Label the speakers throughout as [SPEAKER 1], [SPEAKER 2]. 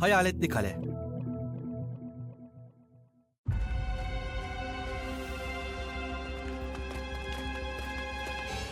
[SPEAKER 1] Hayaletli Kale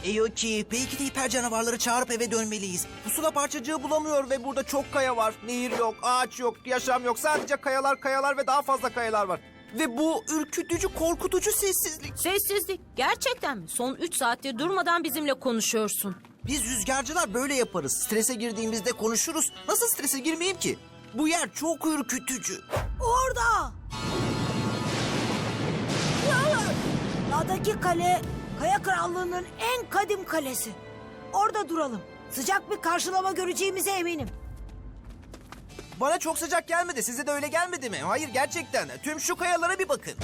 [SPEAKER 2] Eyoki, belki de hiper canavarları çağırıp eve dönmeliyiz. Pusula parçacığı bulamıyor ve burada çok kaya var. Nehir yok, ağaç yok, yaşam yok. Sadece kayalar, kayalar ve daha fazla kayalar var. Ve bu ürkütücü, korkutucu sessizlik.
[SPEAKER 3] Sessizlik. Gerçekten mi? Son 3 saattir durmadan bizimle konuşuyorsun.
[SPEAKER 2] Biz rüzgarcılar böyle yaparız. Strese girdiğimizde konuşuruz. Nasıl strese girmeyeyim ki? Bu yer çok ürkütücü.
[SPEAKER 4] Orada! Dağdaki kale, Kaya Krallığı'nın en kadim kalesi. Orada duralım. Sıcak bir karşılama göreceğimize eminim.
[SPEAKER 2] Bana çok sıcak gelmedi. Size de öyle gelmedi mi? Hayır gerçekten. Tüm şu kayalara bir bakın.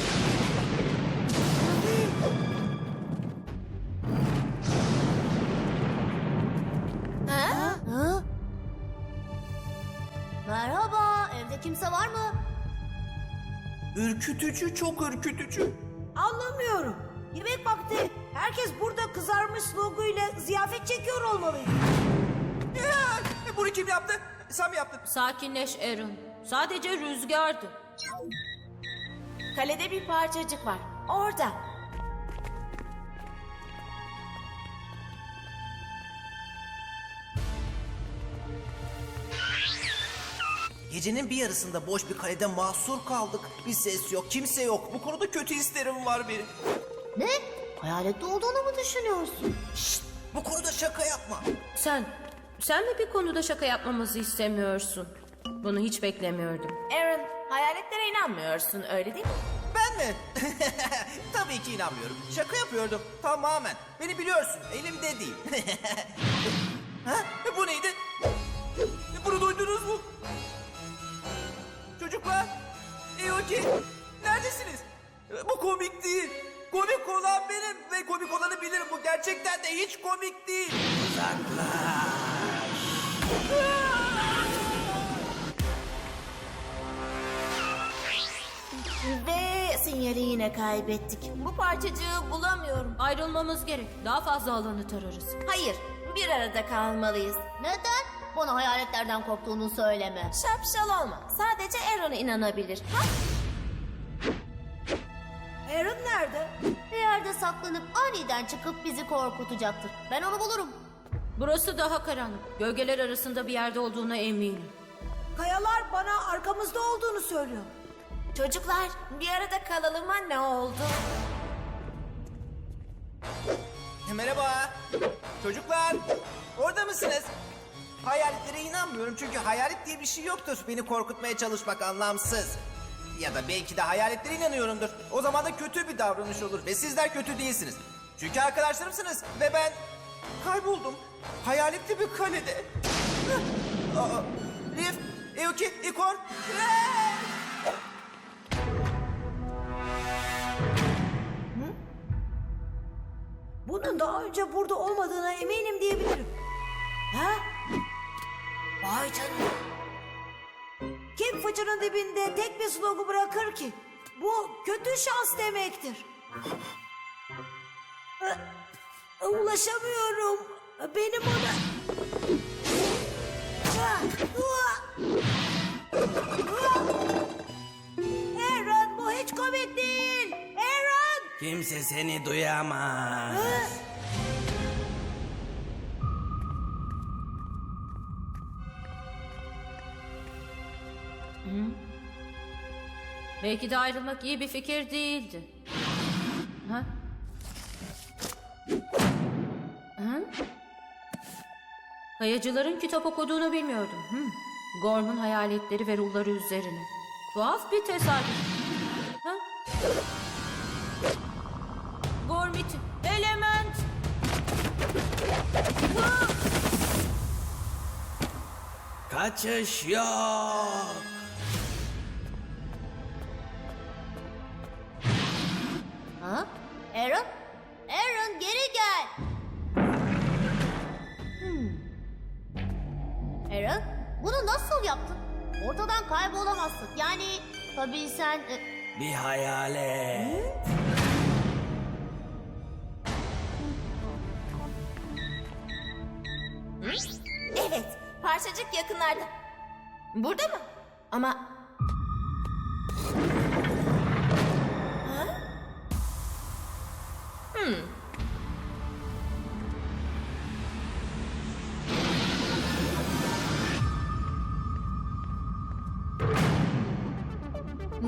[SPEAKER 5] Kimse var mı?
[SPEAKER 2] Ürkütücü, çok ürkütücü.
[SPEAKER 4] Anlamıyorum. Yemek vakti herkes burada kızarmış sloguyla ziyafet çekiyor olmalıydı.
[SPEAKER 2] Ee, bunu kim yaptı? Sen mi yaptın?
[SPEAKER 3] Sakinleş Aaron. Sadece rüzgardı.
[SPEAKER 5] Kalede bir parçacık var. Orada.
[SPEAKER 2] Gecenin bir yarısında boş bir kalede mahsur kaldık. Bir ses yok, kimse yok. Bu konuda kötü hislerim var benim.
[SPEAKER 5] Ne? Hayalette olduğunu mu düşünüyorsun?
[SPEAKER 2] Şşt, bu konuda şaka yapma.
[SPEAKER 3] Sen, sen mi bir konuda şaka yapmamızı istemiyorsun? Bunu hiç beklemiyordum.
[SPEAKER 5] Aaron, hayaletlere inanmıyorsun öyle değil mi?
[SPEAKER 2] Ben mi? Tabii ki inanmıyorum. Şaka yapıyordum. Tamamen. Beni biliyorsun. Elimde değil. ha? Bu neydi? Bunu duydunuz mu? Çocuklar. Eyoki. Neredesiniz? Bu komik değil. Komik olan benim ve komik olanı bilirim. Bu gerçekten de hiç komik değil.
[SPEAKER 5] Ve sinyali yine kaybettik. Bu parçacığı bulamıyorum.
[SPEAKER 3] Ayrılmamız gerek. Daha fazla alanı tararız.
[SPEAKER 5] Hayır, bir arada kalmalıyız. Neden? Bana hayaletlerden korktuğunu söyleme. Şapşal olma. Sadece Aaron'a inanabilir. Ha?
[SPEAKER 4] Aaron nerede?
[SPEAKER 5] Bir yerde saklanıp aniden çıkıp bizi korkutacaktır. Ben onu bulurum.
[SPEAKER 3] Burası daha karanlık. Gölgeler arasında bir yerde olduğuna eminim.
[SPEAKER 4] Kayalar bana arkamızda olduğunu söylüyor.
[SPEAKER 5] Çocuklar bir arada kalalıma ne oldu?
[SPEAKER 2] Merhaba. Çocuklar. Orada mısınız? Hayaletlere inanmıyorum çünkü hayalet diye bir şey yoktur. Beni korkutmaya çalışmak anlamsız. Ya da belki de hayaletlere inanıyorumdur. O zaman da kötü bir davranış olur ve sizler kötü değilsiniz. Çünkü arkadaşlarımsınız ve ben kayboldum. Hayaletli bir kalede. Aa, Rif, Eoki, Ikor.
[SPEAKER 4] Bunun daha önce burada olmadığına eminim diyebilirim. Ha? Vay canına. Kim fıçının dibinde tek bir slogu bırakır ki? Bu kötü şans demektir. Ee, Ulaşamıyorum. Benim ona... Aaron bu hiç komik değil. Aaron!
[SPEAKER 1] Kimse seni duyamaz.
[SPEAKER 4] Ah.
[SPEAKER 3] Belki de ayrılmak iyi bir fikir değildi. Ha? Ha? Kayacıların kitap okuduğunu bilmiyordum. Hmm. Gorm'un hayaletleri ve ruhları üzerine. Tuhaf bir tesadüf. Ha? Gormit, element.
[SPEAKER 1] Kaçış yok.
[SPEAKER 5] Ha? Aaron? Aaron geri gel. Hmm. Aaron, bunu nasıl yaptın? Ortadan kaybolamazsın. Yani tabii sen... e,
[SPEAKER 1] Bir hayalet.
[SPEAKER 5] Evet, parçacık yakınlarda. Burada mı? Ama... Hmm.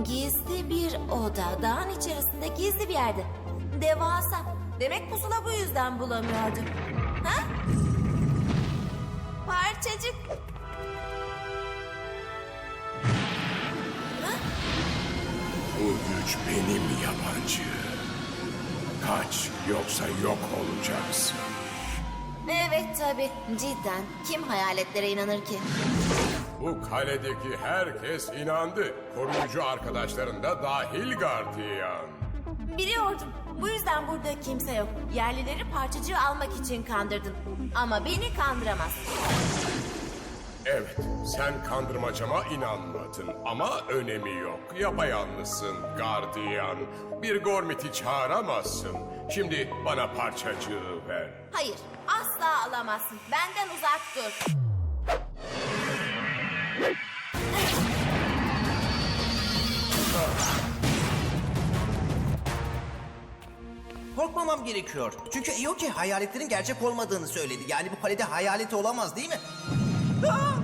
[SPEAKER 5] Gizli bir oda. Dağın içerisinde gizli bir yerde. Devasa. Demek pusula bu yüzden bulamıyordu. Ha? Parçacık.
[SPEAKER 6] Bu güç benim yabancı. Kaç yoksa yok olacaksın.
[SPEAKER 5] Evet tabi. Cidden. Kim hayaletlere inanır ki?
[SPEAKER 6] Bu kaledeki herkes inandı. Koruyucu arkadaşların da dahil gardiyan.
[SPEAKER 5] Biliyordum. Bu yüzden burada kimse yok. Yerlileri parçacığı almak için kandırdın. Ama beni kandıramaz.
[SPEAKER 6] Evet, sen kandırmacama inanmadın ama önemi yok. Yapayalnızsın gardiyan. Bir gormiti çağıramazsın. Şimdi bana parçacığı ver.
[SPEAKER 5] Hayır. Asla alamazsın. Benden uzak dur.
[SPEAKER 2] Korkmamam gerekiyor. Çünkü Eoki hayaletlerin gerçek olmadığını söyledi. Yani bu kalede hayalet olamaz değil mi? Aa!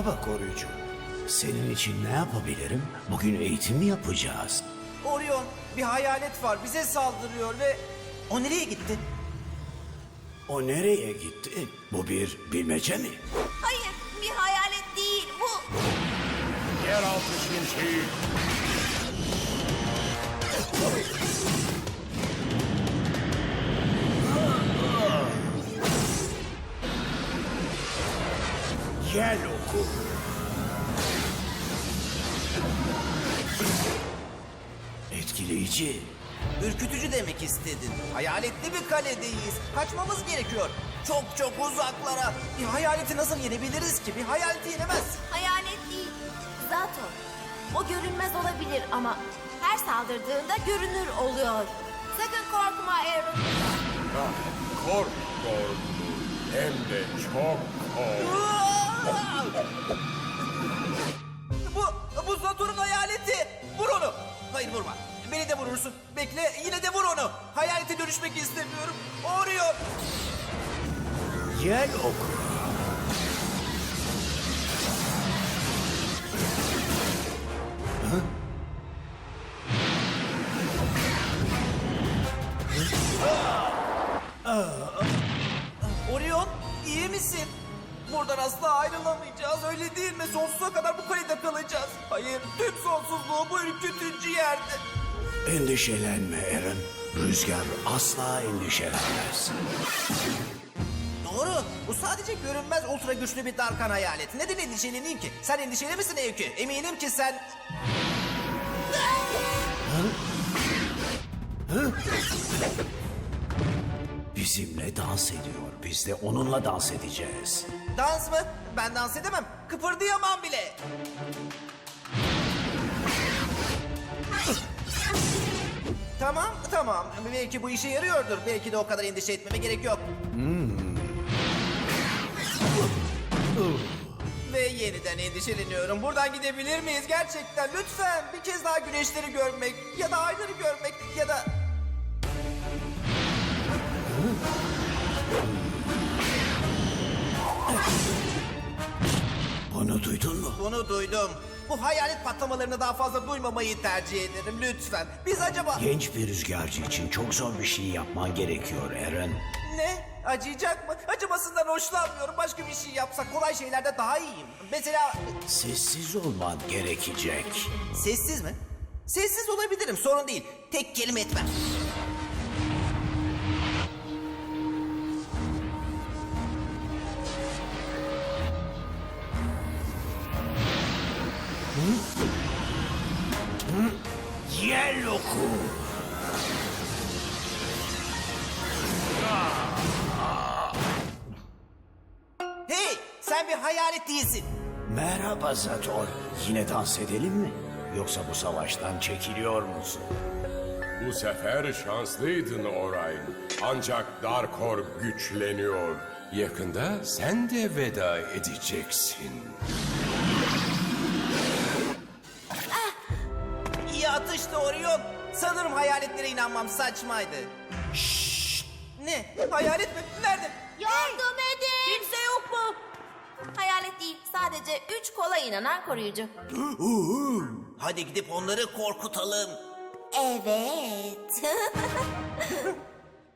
[SPEAKER 1] Merhaba koruyucu. Senin için ne yapabilirim? Bugün eğitim mi yapacağız?
[SPEAKER 2] Orion bir hayalet var bize saldırıyor ve o nereye gitti?
[SPEAKER 1] O nereye gitti? Bu bir bilmece mi?
[SPEAKER 5] Hayır bir hayalet değil bu.
[SPEAKER 6] Yeraltı şimşeği.
[SPEAKER 1] Etkileyici.
[SPEAKER 2] Ürkütücü demek istedin. Hayaletli bir kaledeyiz. Kaçmamız gerekiyor. Çok çok uzaklara. Bir hayaleti nasıl yenebiliriz ki? Bir hayaleti yenemez.
[SPEAKER 5] Hayalet değil. Zato. O görünmez olabilir ama her saldırdığında görünür oluyor. Sakın korkma Aaron.
[SPEAKER 6] Ah, kork kork. Hem de çok kork.
[SPEAKER 2] Bu, bu Zatur'un hayaleti. Vur onu. Hayır vurma. Beni de vurursun. Bekle yine de vur onu. Hayalete dönüşmek istemiyorum. Orion.
[SPEAKER 1] Gel oku.
[SPEAKER 2] Orion iyi misin? Buradan asla ayrılamayacağız öyle değil mi? Sonsuza kadar bu kalede kalacağız. Hayır tüm sonsuzluğu bu ürkütücü yerde.
[SPEAKER 1] Endişelenme Aaron. Rüzgar asla endişelenmez.
[SPEAKER 2] Doğru. Bu sadece görünmez ultra güçlü bir Darkan hayalet. Neden endişeleneyim ki? Sen endişeli misin Evki? Eminim ki sen...
[SPEAKER 1] Bizimle dans ediyor. Biz de onunla dans edeceğiz.
[SPEAKER 2] Dans mı? Ben dans edemem. Kıpırdayamam bile. Tamam, tamam. Belki bu işe yarıyordur. Belki de o kadar endişe etmeme gerek yok. Ve yeniden endişeleniyorum. Buradan gidebilir miyiz gerçekten? Lütfen bir kez daha güneşleri görmek ya da ayları görmek ya da...
[SPEAKER 1] Bu Bunu duydun mu?
[SPEAKER 2] Bunu duydum. Bu hayalet patlamalarını daha fazla duymamayı tercih ederim lütfen. Biz acaba...
[SPEAKER 1] Genç bir rüzgarcı için çok zor bir şey yapman gerekiyor Eren.
[SPEAKER 2] Ne? Acıyacak mı? Acımasından hoşlanmıyorum. Başka bir şey yapsak kolay şeylerde daha iyiyim. Mesela
[SPEAKER 1] Sessiz olman gerekecek.
[SPEAKER 2] sessiz mi? Sessiz olabilirim sorun değil. Tek kelime etmem. Hey sen bir hayalet değilsin.
[SPEAKER 1] Merhaba Zator. Yine dans edelim mi? Yoksa bu savaştan çekiliyor musun?
[SPEAKER 6] Bu sefer şanslıydın Orion. Ancak Darkor güçleniyor. Yakında sen de veda edeceksin.
[SPEAKER 2] İyi atıştı Orion. Sanırım hayaletlere inanmam saçmaydı. Ne? Hayalet mi? Nerede?
[SPEAKER 5] Yardım edin. Kimse yok mu? Hayalet değil. Sadece üç kola inanan koruyucu.
[SPEAKER 2] Hadi gidip onları korkutalım.
[SPEAKER 5] Evet.